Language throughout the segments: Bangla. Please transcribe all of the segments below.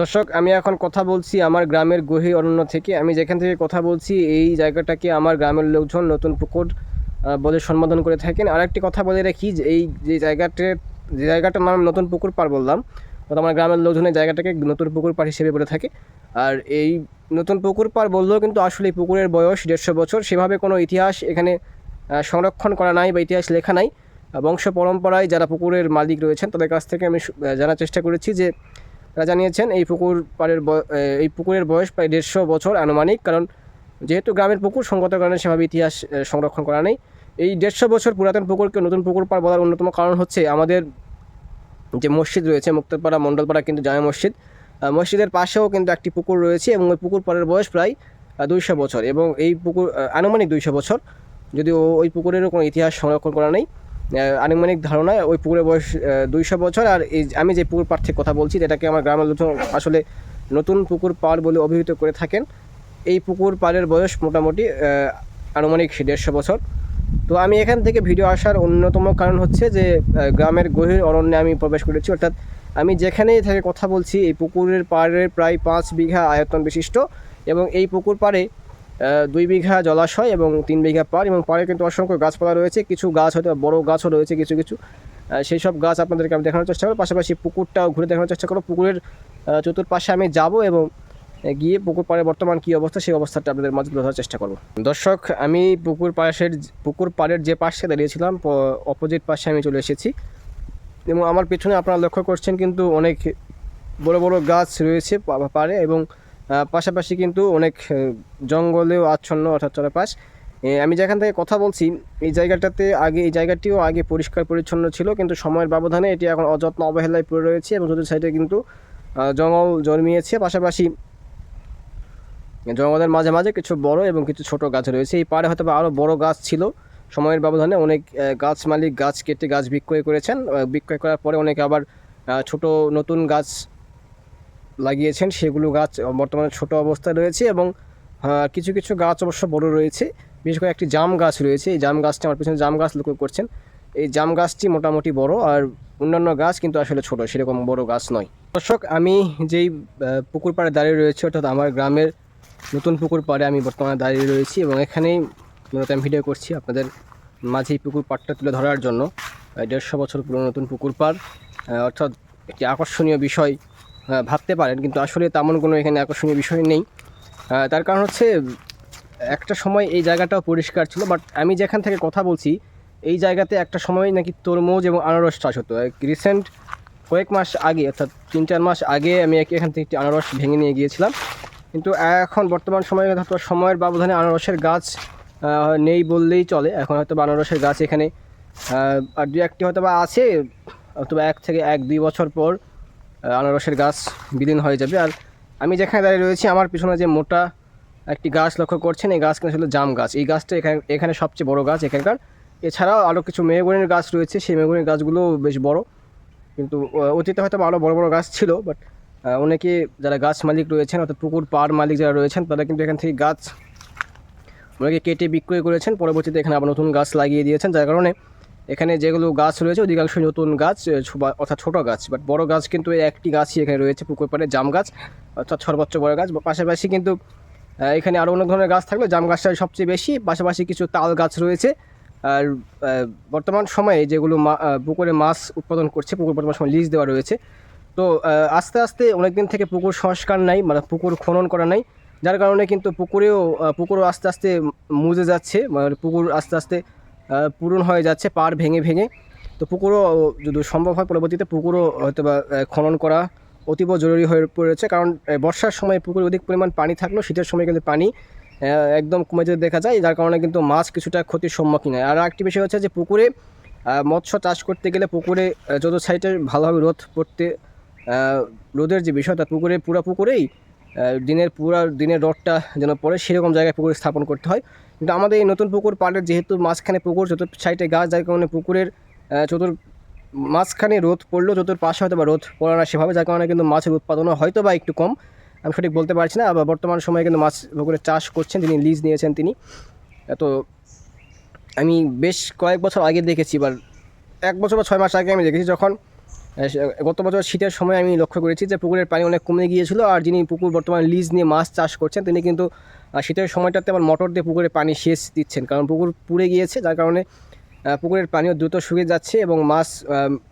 দর্শক, আমি এখন কথা বলছি আমার গ্রামের গহী অরণ্য থেকে। আমি যেখান থেকে কথা বলছি, এই জায়গাটাকে আমার গ্রামের লোকজন নতুন পুকুর বলে সম্বোধন করে থাকেন। আর একটি কথা বলে রাখি যে, এই যে জায়গাতে, যে জায়গাটার নাম নতুন পুকুর পার বললাম তো আমার গ্রামের লোকজন এই জায়গাটাকে নতুন পুকুর পার হিসেবে বলে থাকে। আর এই নতুন পুকুর পার বললেও কিন্তু আসলে পুকুরের বয়স দেড়শো বছর। সেভাবে কোনো ইতিহাস এখানে সংরক্ষণ করা নাই বা ইতিহাস লেখা নাই। বংশ পরম্পরায় যারা পুকুরের মালিক রয়েছেন, তাদের কাছ থেকে আমি জানার চেষ্টা করেছি যে তারা জানিয়েছেন এই পুকুর পাড়ের এই পুকুরের বয়স প্রায় দেড়শো বছর আনুমানিক, কারণ যেহেতু গ্রামের পুকুর সঙ্গত কারণে সেভাবে ইতিহাস সংরক্ষণ করা নেই। এই দেড়শো বছর পুরাতন পুকুরকে নতুন পুকুর পাড় বলার অন্যতম কারণ হচ্ছে আমাদের যে মসজিদ রয়েছে, মুক্তপাড়া, মণ্ডলপাড়া কিন্তু জামা মসজিদ। মসজিদের পাশেও কিন্তু একটি পুকুর রয়েছে এবং ওই পুকুর পাড়ের বয়স প্রায় দুইশো বছর এবং এই পুকুর আনুমানিক দুইশো বছর। যদিও ওই পুকুরেরও কোনো ইতিহাস সংরক্ষণ করা নেই। আনুমানিক ধারণায় ওই পুকুরের বয়স দুইশো বছর। আর এই আমি যে পুকুর পাড় থেকে কথা বলছি এটাকে আমার গ্রামের লোকজন আসলে নতুন পুকুর পাড় বলে অভিহিত করে থাকেন, এই পুকুর পাড়ের বয়স মোটামুটি আনুমানিক দেড়শো বছর। তো আমি এখান থেকে ভিডিও আসার অন্যতম কারণ হচ্ছে যে গ্রামের গভীর অরণ্যে আমি প্রবেশ করেছি। অর্থাৎ আমি যেখানেই থেকে কথা বলছি, এই পুকুরের পাড়ের প্রায় পাঁচ বিঘা আয়তন বিশিষ্ট এবং এই পুকুর পাড়ে দুই বিঘা জলাশয় এবং তিন বিঘা পাড় এবং পাড়ে কিন্তু অসংখ্য গাছপালা রয়েছে। কিছু গাছ হয়তো বড় গাছও রয়েছে কিছু কিছু। সেই সব গাছ আপনাদেরকে আমি দেখানোর চেষ্টা করব। পাশাপাশি পুকুরটাও ঘুরে দেখানোর চেষ্টা করব। পুকুরের চতুর্পাশে আমি যাব এবং গিয়ে পুকুর পাড়ে বর্তমান কী অবস্থা, সেই অবস্থাটা আপনাদের মাঝে তুলে ধরার চেষ্টা করব। দর্শক, আমি পুকুর পাশের, পুকুর পাড়ের যে পাশে দাঁড়িয়েছিলাম অপোজিট পাশে আমি চলে এসেছি। এবং আমার পেছনে আপনারা লক্ষ্য করছেন কিন্তু অনেক বড় বড় গাছ রয়েছে পাড়ে এবং পাশাপাশি কিন্তু অনেক জঙ্গলেও আচ্ছন্ন অর্থাৎ চারপাশ এ, আমি যেখান থেকে কথা বলছি এই জায়গাটাতে আগে এই জায়গাটিও আগে পরিষ্কার পরিচ্ছন্ন ছিল কিন্তু সময়ের ব্যবধানে এটি এখন অযত্ন অবহেলায় পড়ে রয়েছে এবং চতুর্থ সাইডে কিন্তু জঙ্গল জন্মিয়েছে। পাশাপাশি জঙ্গলের মাঝে মাঝে কিছু বড় এবং কিছু ছোট গাছ রয়েছে। এই পাড়ে হয়তো আরও বড় গাছ ছিল। সময়ের ব্যবধানে অনেক গাছ মালিক গাছ কেটে গাছ বিক্রয় করেছেন। বিক্রয় করার পরে অনেকে আবার ছোট নতুন গাছ লাগিয়েছেন, সেগুলো গাছ বর্তমানে ছোট অবস্থায় রয়েছে এবং কিছু কিছু গাছ অবশ্য বড় রয়েছে। বিশেষ করে একটি জাম গাছ রয়েছে। এই জাম গাছটি আমার পিছনে জাম গাছ লক্ষ্য করছেন। এই জাম গাছটি মোটামুটি বড় আর অন্যান্য গাছ কিন্তু আসলে ছোট, সেরকম বড় গাছ নয়। দর্শক, আমি যেই পুকুর পাড়ে দাঁড়িয়ে রয়েছি, অর্থাৎ আমার গ্রামের নতুন পুকুর পাড়ে আমি বর্তমানে দাঁড়িয়ে রয়েছি এবং এখানেই মূলত আমি ভিডিও করছি আপনাদের মাঝে এই পুকুর পাড়টা তুলে ধরার জন্য। দেড়শো বছর পুরনো নতুন পুকুর পাড়। অর্থাৎ একটি আকর্ষণীয় বিষয় ভাবতে পারেন, কিন্তু আসলে তেমন কোনো এখানে আকর্ষণীয় বিষয় নেই। তার কারণ হচ্ছে, একটা সময় এই জায়গাটাও পরিষ্কার ছিল বাট আমি যেখান থেকে কথা বলছি, এই জায়গাতে একটা সময় নাকি তরমুজ এবং আনারস চাষ হতো। রিসেন্ট কয়েক মাস আগে, অর্থাৎ তিন চার মাস আগে আমি এখান থেকে একটি আনারস ভেঙে নিয়ে গিয়েছিলাম। কিন্তু এখন বর্তমান সময়ে হয়তো সময়ের ব্যবধানে আনারসের গাছ নেই বললেই চলে। এখন হয়তো আনারসের গাছ এখানে আর দু একটি হয়তো বা আছে, অথবা এক থেকে এক দুই বছর পর আনারসের গাছ বিলীন হয়ে যাবে। আর আমি যেখানে দাঁড়িয়ে রয়েছি, আমার পিছনে যে মোটা একটি গাছ লক্ষ্য করছেন, এই গাছ কিন্তু আসলে জাম গাছ। এই গাছটা এখানে এখানে সবচেয়ে বড় গাছ এখানকার। এছাড়াও আরও কিছু মেহগুনির গাছ রয়েছে, সেই মেহগুনির গাছগুলো বেশ বড়। কিন্তু অতীতে হয়তো আরও বড় বড় গাছ ছিল বাট অনেকে যারা গাছ মালিক রয়েছেন, অর্থাৎ পুকুর পাড় মালিক যারা রয়েছেন, তারা কিন্তু এখান থেকে গাছ অনেকে কেটে বিক্রয় করেছেন। পরবর্তীতে এখানে আবার নতুন গাছ লাগিয়ে দিয়েছেন, যার কারণে এখানে যেগুলো গাছ রয়েছে অধিকাংশই নতুন গাছ অর্থাৎ ছোটো গাছ বাট বড় গাছ কিন্তু একটি গাছই এখানে রয়েছে, পুকুর পাড়ে জাম গাছ, অর্থাৎ সর্বোচ্চ বড় গাছ পাশাপাশি কিন্তু এখানে আরও অনেক ধরনের গাছ থাকলেও জাম গাছটাই সবচেয়ে বেশি, পাশাপাশি কিছু তাল গাছ রয়েছে, আর বর্তমান সময়ে যেগুলো মা- পুকুরে মাছ উৎপাদন করছে, পুকুর বর্তমান সময় লিজ দেওয়া রয়েছে, তো আস্তে আস্তে অনেক দিন থেকে পুকুর সংস্কার নাই মানে পুকুর খনন করা নাই, যার কারণে কিন্তু পুকুরেও পুকুরও আস্তে আস্তে মুজে যাচ্ছে মানে পুকুর আস্তে আস্তে পূরণ হয়ে যাচ্ছে, পাড় ভেঙে ভেঙে। তো পুকুরও যদি সম্ভব হয় পরবর্তীতে পুকুরও হয়তো বা খনন করা অতীব জরুরি হয়ে পড়েছে। কারণ বর্ষার সময় পুকুরে অধিক পরিমাণ পানি থাকলেও শীতের সময় কিন্তু পানি একদম কমে যেতে দেখা যায়। যার কারণে কিন্তু মাছ কিছুটা ক্ষতির সম্মুখীন হয়। আর একটি বিষয় হচ্ছে যে পুকুরে মৎস্য চাষ করতে গেলে পুকুরে যত সাইডে ভালোভাবে রোদ পড়তে রোদের যে বিষয় তা পুকুরে, পুরো পুকুরেই দিনের পুরো দিনের রোদটা যেন পড়ে, সেরকম জায়গায় পুকুর স্থাপন করতে হয়। কিন্তু আমাদের এই নতুন পুকুর পাড়ের যেহেতু মাঝখানে পুকুর চতুর সাইডে গাছ, যার কারণে পুকুরের চতুর, মাঝখানে রোদ পড়লেও চতুর পাশে হয়তো বা রোদ পড়ে না সেভাবে, যার কারণে কিন্তু মাছের উৎপাদনও হয়তো বা একটু কম। আমি সঠিক বলতে পারছি না, আবার বর্তমান সময়ে কিন্তু মাছ পুকুরে চাষ করছেন তিনি লিজ নিয়েছেন তিনি। তো আমি বেশ কয়েক বছর আগে দেখেছি, এবার এক বছর বা ছয় মাস আগে আমি দেখেছি, যখন গত বছর শীতের সময় আমি লক্ষ্য করেছি যে পুকুরের পানি অনেক কমে গিয়েছিল আর যিনি পুকুর বর্তমানে লিজ নিয়ে মাছ চাষ করছেন, তিনি কিন্তু শীতের সময়টাতে আবার মোটর দিয়ে পুকুরে পানি সেচ দিচ্ছেন। কারণ পুকুর পুড়ে গিয়েছে, যার কারণে পুকুরের পানিও দ্রুত শুকিয়ে যাচ্ছে এবং মাছ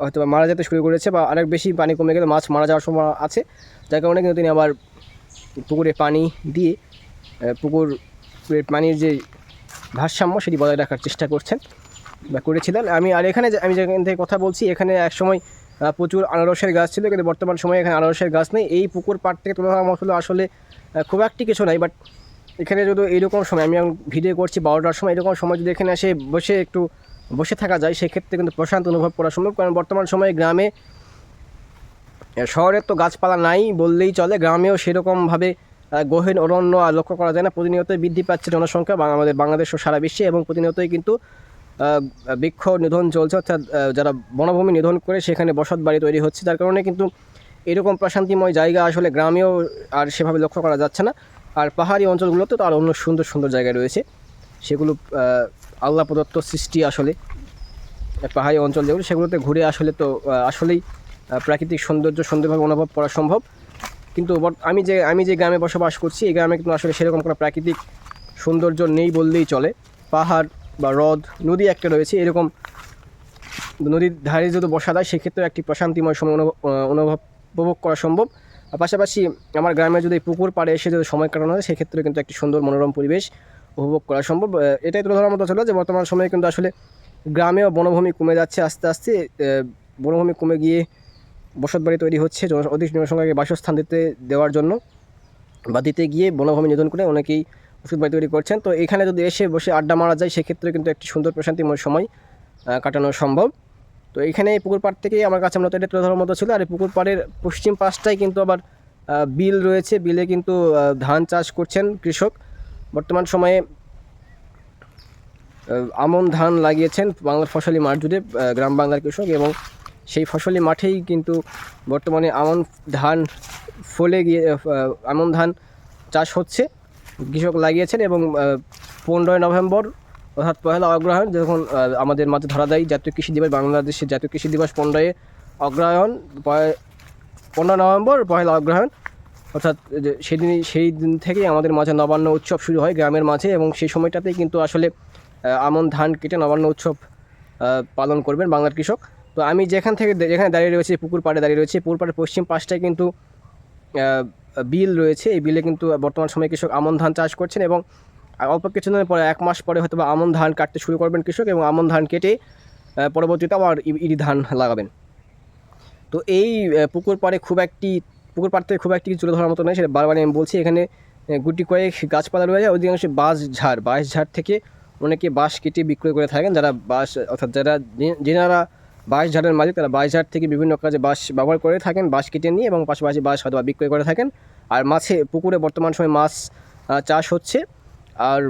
হয়তো মারা যেতে শুরু করেছে বা অনেক বেশি পানি কমে গেলে মাছ মারা যাওয়ার সময় আছে। যার কারণে কিন্তু তিনি আবার পুকুরে পানি দিয়ে পুকুরের পানির যে ভারসাম্য সেটি বজায় রাখার চেষ্টা করছেন বা করেছিলেন। আমি, আর এখানে আমি যেখান থেকে কথা বলছি, এখানে একসময় প্রচুর আনারসের গাছ ছিল, কিন্তু বর্তমান সময়ে এখানে আনারসের গাছ নেই। এই পুকুর পাড় থেকে তুলে মশলা আসলে খুব একটি কিছু নাই বাট এখানে যদি এইরকম সময়, আমি এখন ভিডিও করছি বারোটার সময়, এরকম সময় যদি এখানে এসে বসে একটু বসে থাকা যায়, সেক্ষেত্রে কিন্তু প্রশান্ত অনুভব করা সম্ভব। কারণ বর্তমান সময়ে গ্রামে শহরের তো গাছপালা নাই বললেই চলে, গ্রামেও সেরকমভাবে গহীন অরণ্য আর লক্ষ্য করা যায় না। প্রতিনিয়তই বৃদ্ধি পাচ্ছে জনসংখ্যা আমাদের বাংলাদেশ ও সারা বিশ্বে, এবং প্রতিনিয়তই কিন্তু বৃক্ষ নিধন চলছে, অর্থাৎ যারা বনভূমি নিধন করে সেখানে বসত বাড়ি তৈরি হচ্ছে। যার কারণে কিন্তু এরকম প্রশান্তিময় জায়গা আসলে গ্রামেও আর সেভাবে লক্ষ্য করা যাচ্ছে না। আর পাহাড়ি অঞ্চলগুলোতে তো আর অন্য সুন্দর সুন্দর জায়গা রয়েছে। সেগুলো আল্লাহ প্রদত্ত সৃষ্টি আসলে, পাহাড়ি অঞ্চল যেগুলো, সেগুলোতে ঘুরে আসলে তো আসলেই প্রাকৃতিক সৌন্দর্য সুন্দরভাবে অনুভব করা সম্ভব। কিন্তু আমি যে আমি যে গ্রামে বসবাস করছি, এই গ্রামে কিন্তু আসলে সেরকম কোনো প্রাকৃতিক সৌন্দর্য নেই বললেই চলে। পাহাড় বা হ্রদ, নদী একটা রয়েছে। এরকম নদীর ধারে যদি বসা যায় সেক্ষেত্রে একটি প্রশান্তিময় সময় অনুভব উপভোগ করা সম্ভব। আর পাশাপাশি আমার গ্রামে যদি পুকুর পাড়ে এসে যদি সময় কাটানো হয় সেক্ষেত্রে কিন্তু একটি সুন্দর মনোরম পরিবেশ উপভোগ করা সম্ভব। এটাই তুলে ধরার মতো ছিল যে বর্তমান সময়ে কিন্তু আসলে গ্রামেও বনভূমি কমে যাচ্ছে আস্তে আস্তে। বনভূমি কমে গিয়ে বসতবাড়ি তৈরি হচ্ছে অধিক জনসংখ্যাকে বাসস্থান দিতে, দেওয়ার জন্য। বা দিতে গিয়ে বনভূমি নিধন করে অনেকেই ওষুধ বাড়ি তৈরি করছেন। তো এখানে যদি এসে বসে আড্ডা মারা যায়, সেক্ষেত্রে কিন্তু একটি সুন্দর প্রশান্তিময় সময় কাটানো সম্ভব। তো এখানে এই পুকুর পাড় থেকেই আমার কাছে মূলত এটা ধরার মতো ছিল। আর এই পুকুর পাড়ের পশ্চিম পাশটাই কিন্তু আবার বিল রয়েছে। বিলে কিন্তু ধান চাষ করছেন কৃষক। বর্তমান সময়ে আমন ধান লাগিয়েছেন বাংলার ফসলি মাঠ জুড়ে গ্রাম বাংলার কৃষক এবং সেই ফসলি মাঠেই কিন্তু বর্তমানে আমন ধান ফলে গিয়ে আমন ধান চাষ হচ্ছে। কৃষক লাগিয়েছেন এবং পনেরোই নভেম্বর অর্থাৎ পহেলা অগ্রহায়ণ যখন আমাদের মাঝে ধরা দেয় জাতীয় কৃষি দিবস, বাংলাদেশের জাতীয় কৃষি দিবস পনেরোই অগ্রহায়ণ পনেরো নভেম্বর পহেলা অগ্রহায়ণ, অর্থাৎ যে সেদিনই সেই দিন থেকেই আমাদের মাঝে নবান্ন উৎসব শুরু হয় গ্রামের মাঝে এবং সেই সময়টাতেই কিন্তু আসলে আমন ধান কেটে নবান্ন উৎসব পালন করবেন বাংলার কৃষক। তো আমি যেখান থেকে যেখানে দাঁড়িয়ে রয়েছি, পুকুর পাড়ে দাঁড়িয়ে রয়েছি, পুকুর পাড়ের পশ্চিম পাশটায় কিন্তু বিল রয়েছে, এই বিলে কিন্তু বর্তমান সময়ে কৃষক আমন ধান চাষ করছেন এবং অল্প কিছুদিনের পরে এক মাস পরে হয়তো বা আমন ধান কাটতে শুরু করবেন কৃষক এবং আমন ধান কেটে পরবর্তীতে আবার ই- ইরি ধান লাগাবেন। তো এই পুকুর পাড়ে খুব একটি, পুকুর পাড় থেকে খুব একটি কিছু তুলে ধরার মতো নয়, সেটা বারবার আমি বলছি, এখানে গুটি কয়েক গাছপালা রয়েছে অধিকাংশ বাঁশ ঝাড়। বাঁশ ঝাড় থেকে অনেকে বাঁশ কেটে বিক্রয় করে থাকেন, যারা বাঁশ, অর্থাৎ যারা যেনারা বাঁশ ঝাড়ের মালিক, তারা বাঁশ ঝাড় থেকে বিভিন্ন কাজে বাঁশ ব্যবহার করে থাকেন, বাঁশ কেটে নিয়ে এবং পাশাপাশি বাঁশ হয়তো বিক্রয় করে থাকেন। আর মাছে, পুকুরে বর্তমান সময় মাছ চাষ হচ্ছে। আর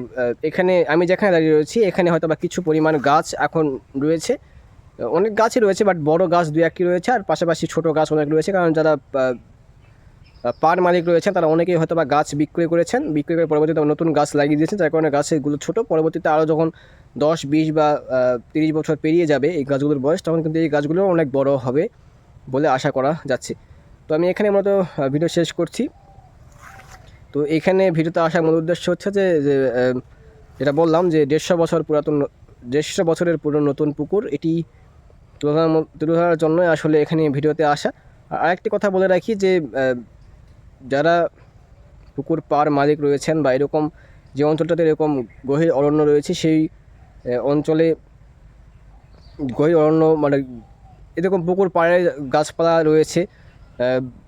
এখানে আমি যেখানে দাঁড়িয়ে রয়েছি, এখানে হয়তো বা কিছু পরিমাণ গাছ এখন রয়েছে। অনেক গাছই রয়েছে, বাট বড় গাছ দু একটি রয়েছে, আর পাশাপাশি ছোট গাছ অনেক রয়েছে, কারণ যারা পার মালিক রয়েছেন, তারা অনেকেই হয়তো বা গাছ বিক্রয় করেছেন। বিক্রয় করে পরবর্তীতে নতুন গাছ লাগিয়ে দিয়েছেন, যার কারণে গাছগুলো ছোটো। পরবর্তীতে আরও যখন দশ, বিশ বা তিরিশ বছর পেরিয়ে যাবে এই গাছগুলোর বয়স, তখন কিন্তু এই গাছগুলো অনেক বড় হবে বলে আশা করা যাচ্ছে। তো আমি এখানে মূলত ভিডিও শেষ করছি। তো এখানে ভিডিওতে আসার মূল উদ্দেশ্য হচ্ছে যে যেটা বললাম যে, দেড়শো বছর পুরাতন, দেড়শো বছরের পুরনো নতুন পুকুর, এটি তুলে ধরার ম- তুলে ধরার জন্য আসলে এখানে ভিডিওতে আসা। আর আরেকটি কথা বলে রাখি যে যারা পুকুর পার মালিক রয়েছেন বা এরকম যে অঞ্চলটাতে এরকম গভীর অরণ্য রয়েছে, সেই অঞ্চলে গভীর অরণ্য মানে এরকম পুকুর পাড়ে গাছপালা রয়েছে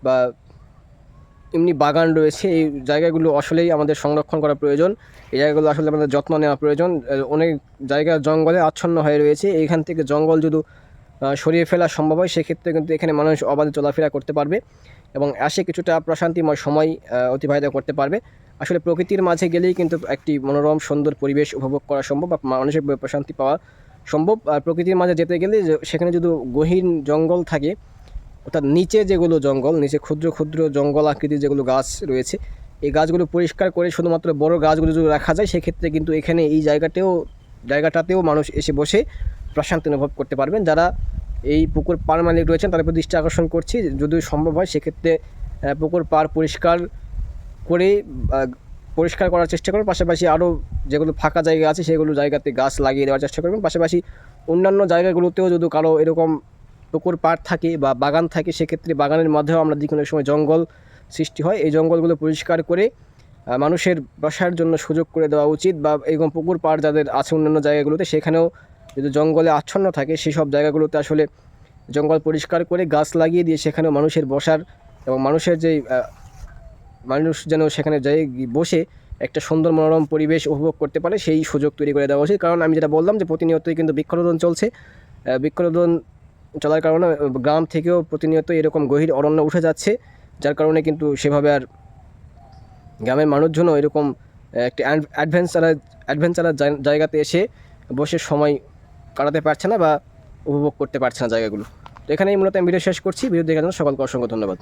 বা এমনি বাগান রয়েছে, এই জায়গাগুলো আসলেই আমাদের সংরক্ষণ করা প্রয়োজন। এই জায়গাগুলো আসলে আমাদের যত্ন নেওয়া প্রয়োজন। অনেক জায়গা জঙ্গলে আচ্ছন্ন হয়ে রয়েছে। এইখান থেকে জঙ্গল যদি সরিয়ে ফেলা সম্ভব হয়, সেক্ষেত্রে কিন্তু এখানে মানুষ অবাধে চলাফেরা করতে পারবে। এবং আসে কিছুটা প্রশান্তিময় সময় অতিবাহিত করতে পারবে। আসলে প্রকৃতির মাঝে গেলেই কিন্তু একটি মনোরম, সুন্দর পরিবেশ উপভোগ করা সম্ভব বা মানসিক প্রশান্তি পাওয়া সম্ভব। আর প্রকৃতির মাঝে যেতে গেলে সেখানে যদি গহীন জঙ্গল থাকে, অর্থাৎ নিচে যেগুলো জঙ্গল, নিচে ক্ষুদ্র ক্ষুদ্র জঙ্গল আকৃতির যেগুলো গাছ রয়েছে, এই গাছগুলো পরিষ্কার করে শুধুমাত্র বড় গাছগুলো যদি রাখা যায়, সেক্ষেত্রে কিন্তু এখানে এই জায়গাতেও, জায়গাটাতেও মানুষ এসে বসে প্রশান্তি অনুভব করতে পারবেন। যারা এই পুকুর পার মালিক রয়েছেন তাদের প্রতি দৃষ্টি আকর্ষণ করছি। যদি সম্ভব হয়, সেক্ষেত্রে পুকুর পার পরিষ্কার করে পরিষ্কার করার চেষ্টা করবেন। পাশাপাশি আরও যেগুলো ফাঁকা জায়গা আছে, সেগুলো জায়গাতে গাছ লাগিয়ে দেওয়ার চেষ্টা করবেন। পাশাপাশি অন্যান্য জায়গাগুলোতেও যদি কারও এরকম পুকুর পাড় থাকে বা বাগান থাকে, সেক্ষেত্রে বাগানের মধ্যেও আমরা দেখি অনেক সময় জঙ্গল সৃষ্টি হয়। এই জঙ্গলগুলো পরিষ্কার করে মানুষের বসার জন্য সুযোগ করে দেওয়া উচিত বা এরকম পুকুর পাড় যাদের আছে অন্যান্য জায়গাগুলোতে, সেখানেও যদি জঙ্গলে আচ্ছন্ন থাকে সেই সব জায়গাগুলোতে আসলে জঙ্গল পরিষ্কার করে গাছ লাগিয়ে দিয়ে সেখানে মানুষের বসার এবং মানুষের যেই মানুষ যেন সেখানে যাই বসে একটা সুন্দর মনোরম পরিবেশ উপভোগ করতে পারে, সেই সুযোগ তৈরি করে দেওয়া উচিত। কারণ আমি যেটা বললাম যে প্রতিনিয়তই কিন্তু বৃক্ষরোদন চলছে। বৃক্ষরোদন চলার কারণে গ্রাম থেকেও প্রতিনিয়ত এরকম গভীর অরণ্য উঠে যাচ্ছে, যার কারণে কিন্তু সেভাবে আর গ্রামের মানুষজনও এরকম একটা অ্যাডভেঞ্চারার অ্যাডভেঞ্চারার জায়গাতে এসে বসে সময় কাটাতে পারছে না বা উপভোগ করতে পারছে না জায়গাগুলো। তো এখানেই মূলত আমি ভিডিও শেষ করছি। ভিডিও দেখার জন্য সকলকে অসংখ্য ধন্যবাদ।